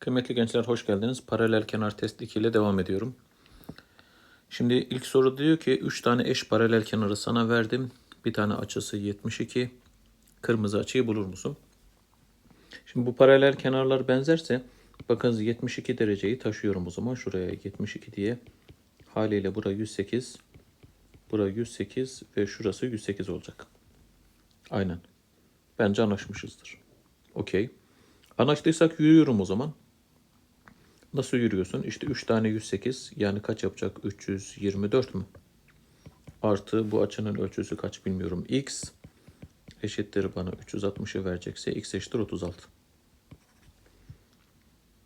Kıymetli gençler hoş geldiniz. Paralel kenar test 2 ile devam ediyorum. Şimdi ilk soru diyor ki 3 tane eş paralel kenarı sana verdim. Bir tane açısı 72. Kırmızı açıyı bulur musun? Şimdi bu paralel kenarlar benzerse bakınız 72 dereceyi taşıyorum o zaman şuraya 72 diye. Haliyle bura 108. Bura 108 ve şurası 108 olacak. Aynen. Bence anlaşmışızdır. Okey. Anlaştıysak yürüyorum o zaman. Nasıl yürüyorsun? İşte 3 tane 108 yani kaç yapacak? 324 mü? Artı bu açının ölçüsü kaç bilmiyorum. X eşittir bana 360'ı verecekse x eşittir 36.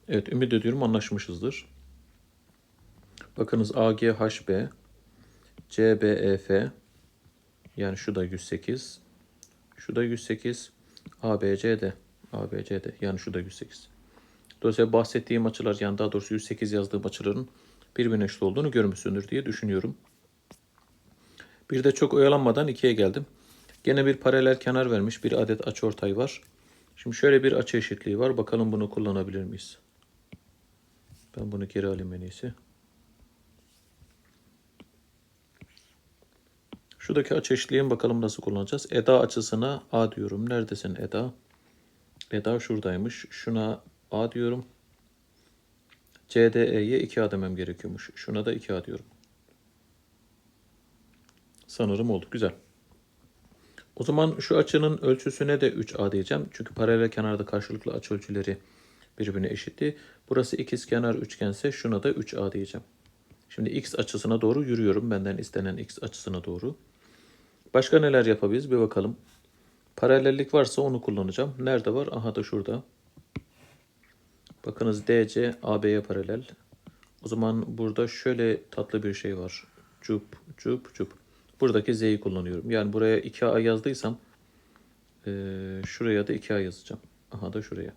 Evet ümit ediyorum anlaşmışızdır. Bakınız AGHB CBEF yani şu da 108 şu da 108 ABCD ABCD yani şu da 108. Dolayısıyla bahsettiğim açılar yani daha doğrusu 108 yazdığım açıların birbirine eşit olduğunu görmüşsündür diye düşünüyorum. Bir de çok oyalanmadan ikiye geldim. Gene bir paralel kenar vermiş. Bir adet açıortay var. Şimdi şöyle bir açı eşitliği var. Bakalım bunu kullanabilir miyiz? Ben bunu geri alayım en iyisi. Şuradaki açı eşitliğini bakalım nasıl kullanacağız. Eda açısına A diyorum. Neredesin Eda? Eda şuradaymış. Şuna A diyorum. CDE'ye 2A demem gerekiyormuş. Şuna da 2A diyorum. Sanırım oldu. Güzel. O zaman şu açının ölçüsüne de 3A diyeceğim. Çünkü paralel kenarda karşılıklı açı ölçüleri birbirine eşitti. Burası ikizkenar üçgense şuna da 3A diyeceğim. Şimdi x açısına doğru yürüyorum. Benden istenen x açısına doğru. Başka neler yapabiliriz bir bakalım. Paralellik varsa onu kullanacağım. Nerede var? Aha da şurada. Bakınız DC AB'ye paralel. O zaman burada şöyle tatlı bir şey var. Cup, cup, cup. Buradaki Z'yi kullanıyorum. Yani buraya 2A yazdıysam eee, şuraya da 2A yazacağım. Aha da şuraya.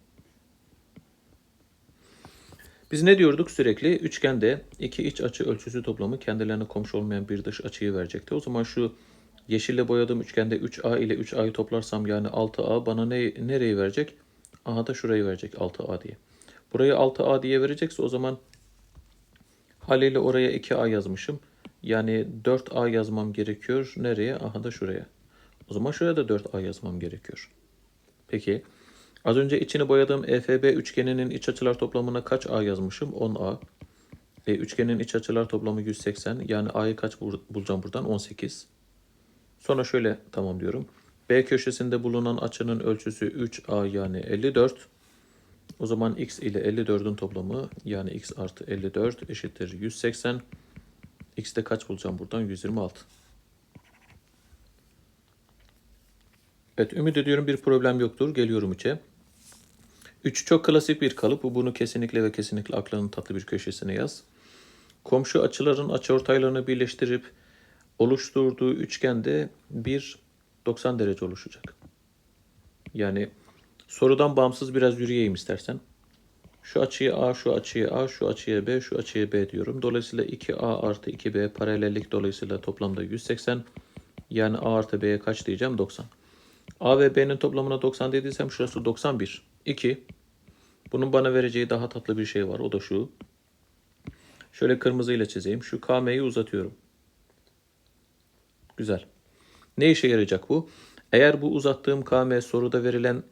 Biz ne diyorduk sürekli? Üçgende iki iç açı ölçüsü toplamı kendilerine komşu olmayan bir dış açıyı verecekti. O zaman şu yeşille boyadığım üçgende 3A ile 3A'yı toplarsam yani 6A bana ne, nereyi verecek? Aha da şurayı verecek 6A diye. Burayı 6A diye verecekse o zaman haliyle oraya 2A yazmışım. Yani 4A yazmam gerekiyor. Nereye? Aha da şuraya. O zaman şuraya da 4A yazmam gerekiyor. Peki. Az önce içini boyadığım EFB üçgeninin iç açılar toplamına kaç A yazmışım? 10A. E, üçgenin iç açılar toplamı 180. Yani A'yı kaç bul- bulacağım buradan? 18. Sonra şöyle tamamlıyorum. B köşesinde bulunan açının ölçüsü 3A yani 54. O zaman x ile 54'ün toplamı yani x artı 54 eşittir 180. X'te kaç bulacağım buradan? 126. Evet ümit ediyorum bir problem yoktur. Geliyorum 3'e. 3 çok klasik bir kalıp. Bu Bunu kesinlikle ve kesinlikle aklının tatlı bir köşesine yaz. Komşu açıların açıortaylarını birleştirip oluşturduğu üçgende bir 90 derece oluşacak. Yani sorudan bağımsız biraz yürüyeyim istersen. Şu açıyı A, şu açıyı A, şu açıya B, şu açıya B diyorum. Dolayısıyla 2A artı 2B paralellik dolayısıyla toplamda 180. Yani A artı B'ye kaç diyeceğim? 90. A ve B'nin toplamına 90 dediysem şurası 91. 2. Bunun bana vereceği daha tatlı bir şey var. O da şu. Şöyle kırmızıyla çizeyim. Şu KM'yi uzatıyorum. Güzel. Ne işe yarayacak bu? Eğer bu uzattığım KM soruda verilen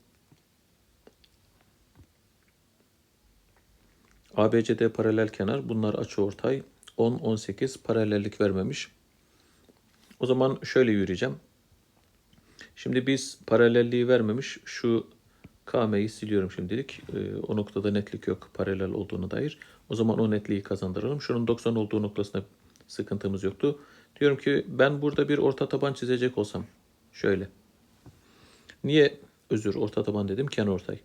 ABCD paralel kenar bunlar açıortay 10 18 paralellik vermemiş. O zaman şöyle yürüyeceğim. Şimdi biz paralelliği vermemiş şu KM'yi siliyorum şimdilik. Ee, o noktada netlik yok paralel olduğuna dair. O zaman o netliği kazandıralım. Şunun 90 olduğu noktasında sıkıntımız yoktu. Diyorum ki ben burada bir orta taban çizecek olsam şöyle. Niye özür orta taban dedim kenarortay.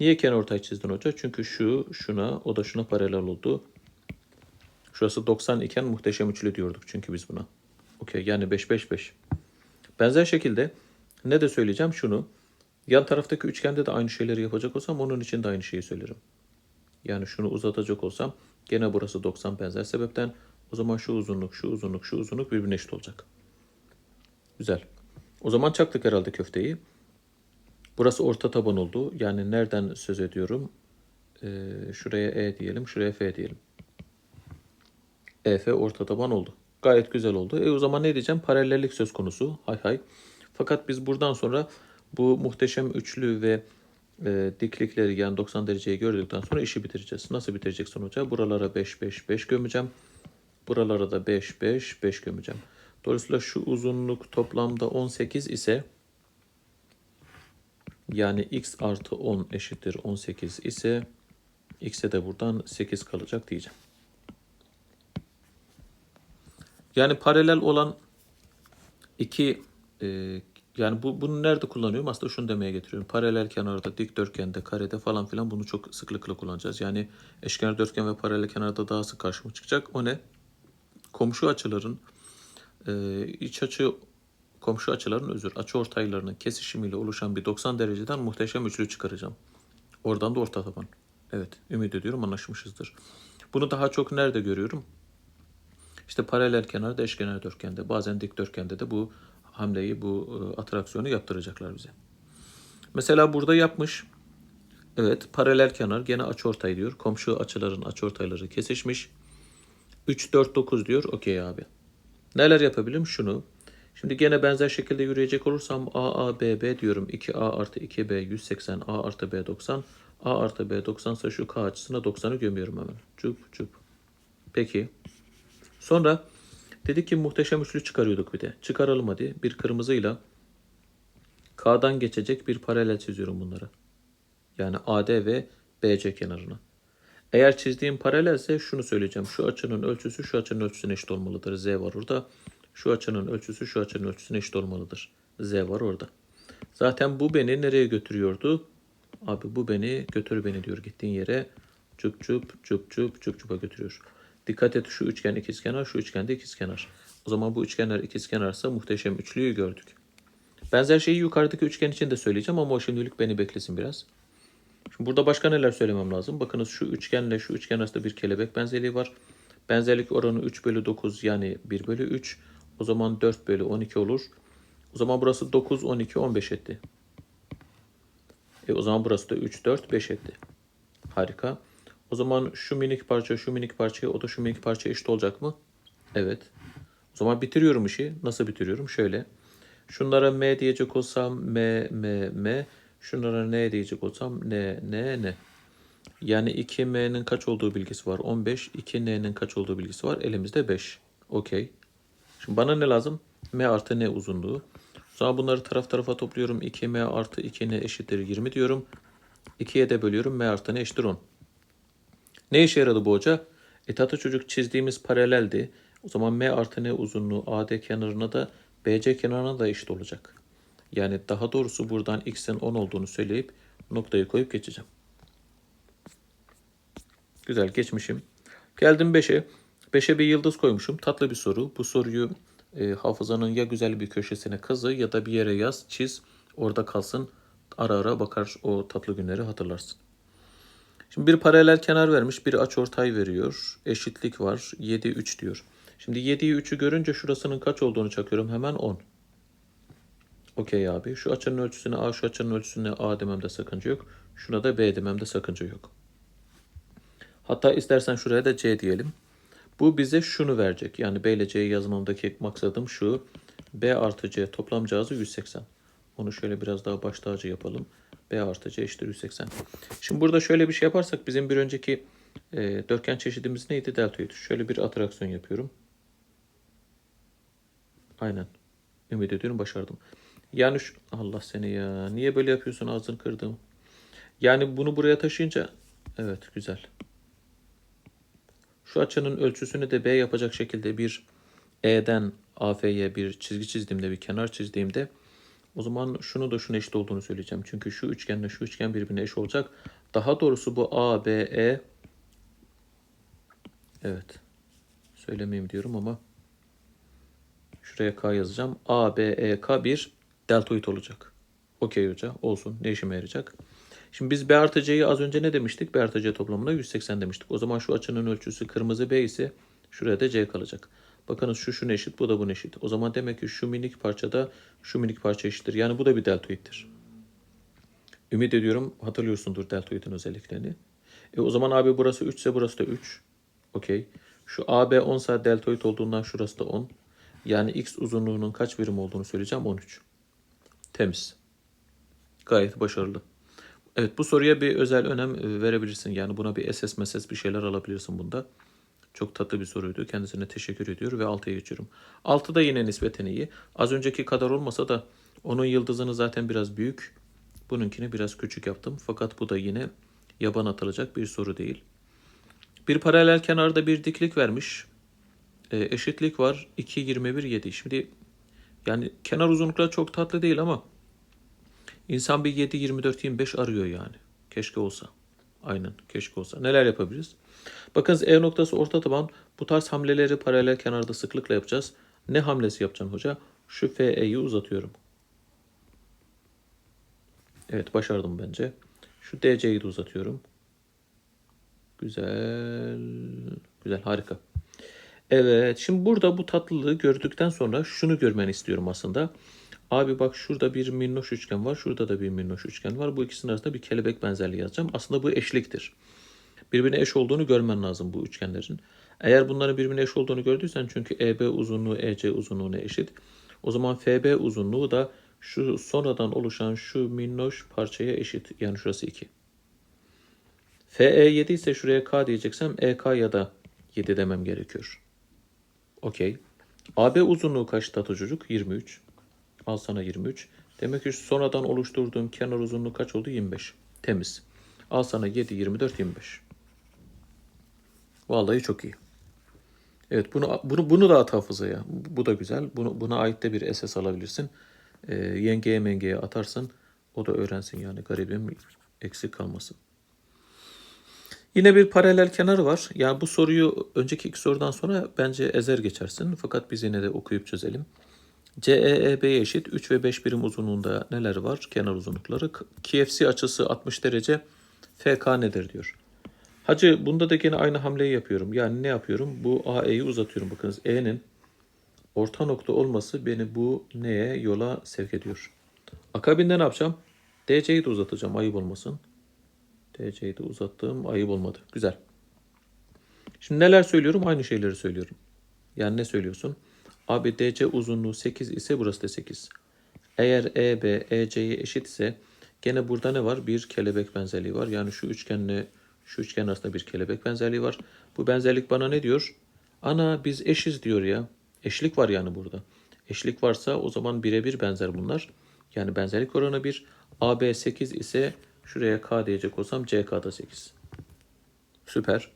Niye kenarortay çizdin hoca? Çünkü şu şuna o da şuna paralel oldu. Şurası 90 iken muhteşem üçlü diyorduk çünkü biz buna. Okey yani 5 5 5. Benzer şekilde ne de söyleyeceğim şunu. Yan taraftaki üçgende de aynı şeyleri yapacak olsam onun için de aynı şeyi söylerim. Yani şunu uzatacak olsam gene burası 90 benzer sebepten o zaman şu uzunluk, şu uzunluk, şu uzunluk birbirine eşit olacak. Güzel. O zaman çaktık herhalde köfteyi. Burası orta taban oldu. Yani nereden söz ediyorum? Ee, şuraya E diyelim, şuraya F diyelim. EF orta taban oldu. Gayet güzel oldu. E o zaman ne diyeceğim? Paralellik söz konusu. Hay hay. Fakat biz buradan sonra bu muhteşem üçlü ve e, diklikleri yani 90 dereceyi gördükten sonra işi bitireceğiz. Nasıl bitireceksin hoca? Buralara 5 5 5 gömeceğim. Buralara da 5 5 5 gömeceğim. Dolayısıyla şu uzunluk toplamda 18 ise yani x artı 10 eşittir 18 ise x'e de buradan 8 kalacak diyeceğim. Yani paralel olan iki e, yani bu bunu nerede kullanıyorum? Aslında şunu demeye getiriyorum. Paralel kenarda, dikdörtgende, karede falan filan bunu çok sıklıkla kullanacağız. Yani eşkenar dörtgen ve paralel kenarda daha sık karşıma çıkacak. O ne? Komşu açıların e, iç açı komşu açıların özür açı ortaylarının kesişimiyle oluşan bir 90 dereceden muhteşem üçlü çıkaracağım. Oradan da orta taban. Evet, ümit ediyorum anlaşmışızdır. Bunu daha çok nerede görüyorum? İşte paralel kenarda, eşkenar dörtgende, bazen dikdörtgende de bu hamleyi, bu e, atraksiyonu yaptıracaklar bize. Mesela burada yapmış. Evet, paralel kenar gene açıortay diyor. Komşu açıların açıortayları kesişmiş. 3 4 9 diyor. Okey abi. Neler yapabilirim? Şunu. Şimdi gene benzer şekilde yürüyecek olursam A A B B diyorum. 2A artı 2B 180 A artı B 90. A artı B 90 ise şu K açısına 90'ı gömüyorum hemen. Cup cup. Peki. Sonra dedik ki muhteşem üçlü çıkarıyorduk bir de. Çıkaralım hadi. Bir kırmızıyla K'dan geçecek bir paralel çiziyorum bunlara. Yani AD ve BC kenarına. Eğer çizdiğim paralelse şunu söyleyeceğim. Şu açının ölçüsü şu açının ölçüsüne eşit olmalıdır. Z var orada. Şu açının ölçüsü şu açının ölçüsüne eşit olmalıdır. Z var orada. Zaten bu beni nereye götürüyordu? Abi bu beni götür beni diyor gittiğin yere. Çup çup çup çup çup çupa götürüyor. Dikkat et şu üçgen ikizkenar, şu üçgen de ikizkenar. O zaman bu üçgenler ikizkenarsa muhteşem üçlüyü gördük. Benzer şeyi yukarıdaki üçgen için de söyleyeceğim ama o şimdilik beni beklesin biraz. Şimdi burada başka neler söylemem lazım? Bakınız şu üçgenle şu üçgen arasında bir kelebek benzerliği var. Benzerlik oranı 3 bölü 9 yani 1 bölü 3. O zaman 4 bölü 12 olur. O zaman burası 9, 12, 15 etti. E o zaman burası da 3, 4, 5 etti. Harika. O zaman şu minik parça, şu minik parçaya, o da şu minik parçaya eşit olacak mı? Evet. O zaman bitiriyorum işi. Nasıl bitiriyorum? Şöyle. Şunlara M diyecek olsam M, M, M. Şunlara N diyecek olsam N, N, N. Yani 2M'nin kaç olduğu bilgisi var? 15. 2N'nin kaç olduğu bilgisi var? Elimizde 5. Okey. Şimdi bana ne lazım? M artı N uzunluğu. Zaman bunları taraf tarafa topluyorum. 2M artı 2N eşittir 20 diyorum. 2'ye de bölüyorum. M artı N eşittir 10. Ne işe yaradı bu hoca? E tatlı çocuk çizdiğimiz paraleldi. O zaman M artı N uzunluğu AD kenarına da BC kenarına da eşit olacak. Yani daha doğrusu buradan x'in 10 olduğunu söyleyip noktayı koyup geçeceğim. Güzel geçmişim. Geldim 5'e. 5'e bir yıldız koymuşum. Tatlı bir soru. Bu soruyu e, hafızanın ya güzel bir köşesine kazı ya da bir yere yaz, çiz. Orada kalsın. Ara ara bakar o tatlı günleri hatırlarsın. Şimdi bir paralel kenar vermiş, bir açıortay veriyor. Eşitlik var. 7 3 diyor. Şimdi 7'yi 3'ü görünce şurasının kaç olduğunu çakıyorum. Hemen 10. Okey abi. Şu açının ölçüsüne A, şu açının ölçüsüne A dememde sakınca yok. Şuna da B dememde sakınca yok. Hatta istersen şuraya da C diyelim. Bu bize şunu verecek. Yani B ile C'yi yazmamdaki maksadım şu. B artı C toplam cihazı 180. Onu şöyle biraz daha baş tacı yapalım. B artı C eşittir 180. Şimdi burada şöyle bir şey yaparsak bizim bir önceki e, dörtgen çeşidimiz neydi? Deltoid. Şöyle bir atraksiyon yapıyorum. Aynen. Ümit ediyorum başardım. Yani şu, Allah seni ya. Niye böyle yapıyorsun ağzını kırdım. Yani bunu buraya taşıyınca evet güzel. Şu açının ölçüsünü de B yapacak şekilde bir E'den AF'ye bir çizgi çizdiğimde, bir kenar çizdiğimde o zaman şunu da şuna eşit olduğunu söyleyeceğim. Çünkü şu üçgenle şu üçgen birbirine eş olacak. Daha doğrusu bu A, B, E evet söylemeyeyim diyorum ama şuraya K yazacağım. A, B, E, K bir deltoid olacak. Okey hoca olsun. Ne işime yarayacak? Şimdi biz B artı C'yi az önce ne demiştik? B artı C toplamına 180 demiştik. O zaman şu açının ölçüsü kırmızı B ise şuraya da C kalacak. Bakınız şu şuna eşit, bu da buna eşit. O zaman demek ki şu minik parçada şu minik parça eşittir. Yani bu da bir deltoiddir. Ümit ediyorum hatırlıyorsundur deltoidin özelliklerini. E o zaman abi burası 3 ise burası da 3. Okey. Şu AB 10 ise deltoid olduğundan şurası da 10. Yani x uzunluğunun kaç birim olduğunu söyleyeceğim 13. Temiz. Gayet başarılı. Evet bu soruya bir özel önem e, verebilirsin. Yani buna bir SS meses bir şeyler alabilirsin bunda. Çok tatlı bir soruydu. Kendisine teşekkür ediyor ve 6'ya geçiyorum. 6 da yine nispeten iyi. Az önceki kadar olmasa da onun yıldızını zaten biraz büyük. Bununkini biraz küçük yaptım. Fakat bu da yine yaban atılacak bir soru değil. Bir paralel kenarda bir diklik vermiş. E, eşitlik var. 2, 21, 7. Şimdi yani kenar uzunlukları çok tatlı değil ama insan bir 7, 24, 25 arıyor yani. Keşke olsa. Aynen keşke olsa. Neler yapabiliriz? Bakınız E noktası orta taban. Bu tarz hamleleri paralel kenarda sıklıkla yapacağız. Ne hamlesi yapacaksın hoca? Şu FE'yi uzatıyorum. Evet başardım bence. Şu DC'yi de uzatıyorum. Güzel. Güzel harika. Evet şimdi burada bu tatlılığı gördükten sonra şunu görmeni istiyorum aslında. Abi bak şurada bir minnoş üçgen var. Şurada da bir minnoş üçgen var. Bu ikisinin arasında bir kelebek benzerliği yazacağım. Aslında bu eşliktir. Birbirine eş olduğunu görmen lazım bu üçgenlerin. Eğer bunların birbirine eş olduğunu gördüysen çünkü EB uzunluğu EC uzunluğuna eşit. O zaman FB uzunluğu da şu sonradan oluşan şu minnoş parçaya eşit. Yani şurası 2. FE 7 ise şuraya K diyeceksem EK ya da 7 demem gerekiyor. Okey. AB uzunluğu kaç tatlı çocuk? 23. Al sana 23. Demek ki sonradan oluşturduğum kenar uzunluğu kaç oldu? 25. Temiz. Al sana 7, 24, 25. Vallahi çok iyi. Evet bunu bunu bunu da at hafızaya. Bu da güzel. Bunu buna ait de bir SS alabilirsin. Ee, yengeye mengeye atarsın. O da öğrensin yani garibim eksik kalmasın. Yine bir paralel kenar var. Yani bu soruyu önceki iki sorudan sonra bence ezer geçersin. Fakat biz yine de okuyup çözelim. CEEB'ye eşit 3 ve 5 birim uzunluğunda neler var? Kenar uzunlukları. KFC açısı 60 derece. FK nedir diyor. Hacı bunda da yine aynı hamleyi yapıyorum. Yani ne yapıyorum? Bu AE'yi uzatıyorum. Bakınız E'nin orta nokta olması beni bu neye yola sevk ediyor. Akabinde ne yapacağım? DC'yi de uzatacağım. Ayıp olmasın. DC'yi de uzattım. Ayıp olmadı. Güzel. Şimdi neler söylüyorum? Aynı şeyleri söylüyorum. Yani ne söylüyorsun? Abi DC uzunluğu 8 ise burası da 8. Eğer EB EC'ye eşit ise gene burada ne var? Bir kelebek benzerliği var. Yani şu üçgenle şu üçgen arasında bir kelebek benzerliği var. Bu benzerlik bana ne diyor? Ana biz eşiz diyor ya. Eşlik var yani burada. Eşlik varsa o zaman birebir benzer bunlar. Yani benzerlik oranı 1. AB 8 ise şuraya K diyecek olsam CK da 8. Süper.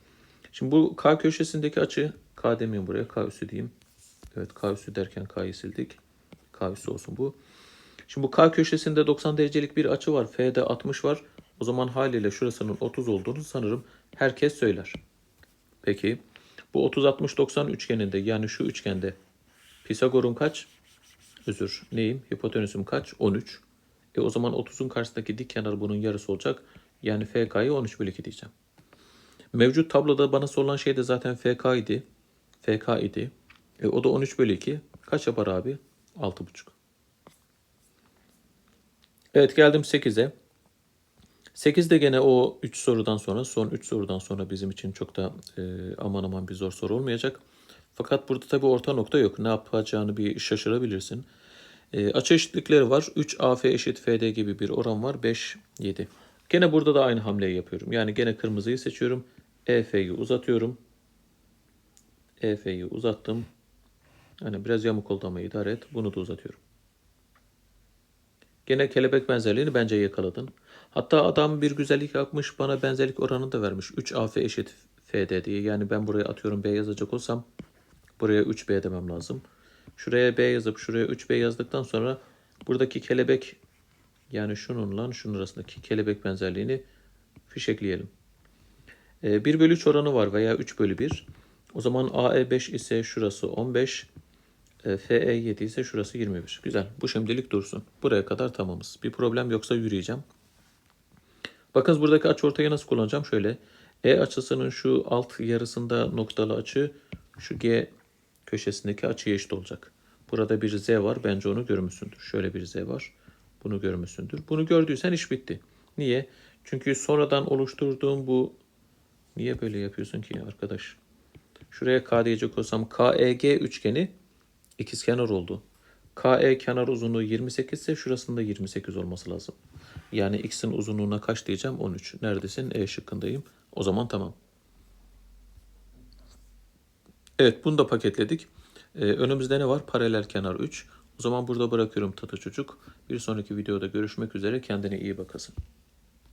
Şimdi bu K köşesindeki açı K demeyeyim buraya K üssü diyeyim. Evet K üssü derken K'yı sildik. K üssü olsun bu. Şimdi bu K köşesinde 90 derecelik bir açı var. F'de 60 var. O zaman haliyle şurasının 30 olduğunu sanırım herkes söyler. Peki bu 30 60 90 üçgeninde yani şu üçgende Pisagor'un kaç? Özür. Neyim? Hipotenüsüm kaç? 13. E o zaman 30'un karşısındaki dik kenar bunun yarısı olacak. Yani FK'yı 13 bölü 2 diyeceğim. Mevcut tabloda bana sorulan şey de zaten FK idi. FK idi. E o da 13 bölü 2. Kaç yapar abi? 6,5. Evet geldim 8'e. 8 de gene o 3 sorudan sonra, son 3 sorudan sonra bizim için çok da e, aman aman bir zor soru olmayacak. Fakat burada tabii orta nokta yok. Ne yapacağını bir şaşırabilirsin. E, açı eşitlikleri var. 3 AF eşit FD gibi bir oran var. 5, 7. Gene burada da aynı hamleyi yapıyorum. Yani gene kırmızıyı seçiyorum. EF'yi uzatıyorum. EF'yi uzattım. Hani biraz yamuk oldu ama idare et. Bunu da uzatıyorum. Gene kelebek benzerliğini bence yakaladın. Hatta adam bir güzellik yapmış bana benzerlik oranını da vermiş. 3 AF eşit FD diye. Yani ben buraya atıyorum B yazacak olsam buraya 3B demem lazım. Şuraya B yazıp şuraya 3B yazdıktan sonra buradaki kelebek yani şununla şunun arasındaki kelebek benzerliğini fişekleyelim. E, 1 bölü 3 oranı var veya 3 bölü 1. O zaman AE 5 ise şurası 15. E, FE 7 ise şurası 21. Güzel. Bu şimdilik dursun. Buraya kadar tamamız. Bir problem yoksa yürüyeceğim. Bakınız buradaki açıortayı nasıl kullanacağım? Şöyle. E açısının şu alt yarısında noktalı açı şu G köşesindeki açıya eşit olacak. Burada bir Z var. Bence onu görmüşsündür. Şöyle bir Z var. Bunu görmüşsündür. Bunu gördüysen iş bitti. Niye? Çünkü sonradan oluşturduğum bu Niye böyle yapıyorsun ki arkadaş? Şuraya K diyecek olsam KEG üçgeni ikizkenar oldu. KE kenar uzunluğu 28 ise şurasında da 28 olması lazım. Yani x'in uzunluğuna kaç diyeceğim? 13. Neredesin? E şıkkındayım. O zaman tamam. Evet bunu da paketledik. Ee, önümüzde ne var? Paralel kenar 3. O zaman burada bırakıyorum Tata Çocuk. Bir sonraki videoda görüşmek üzere. Kendine iyi bakasın.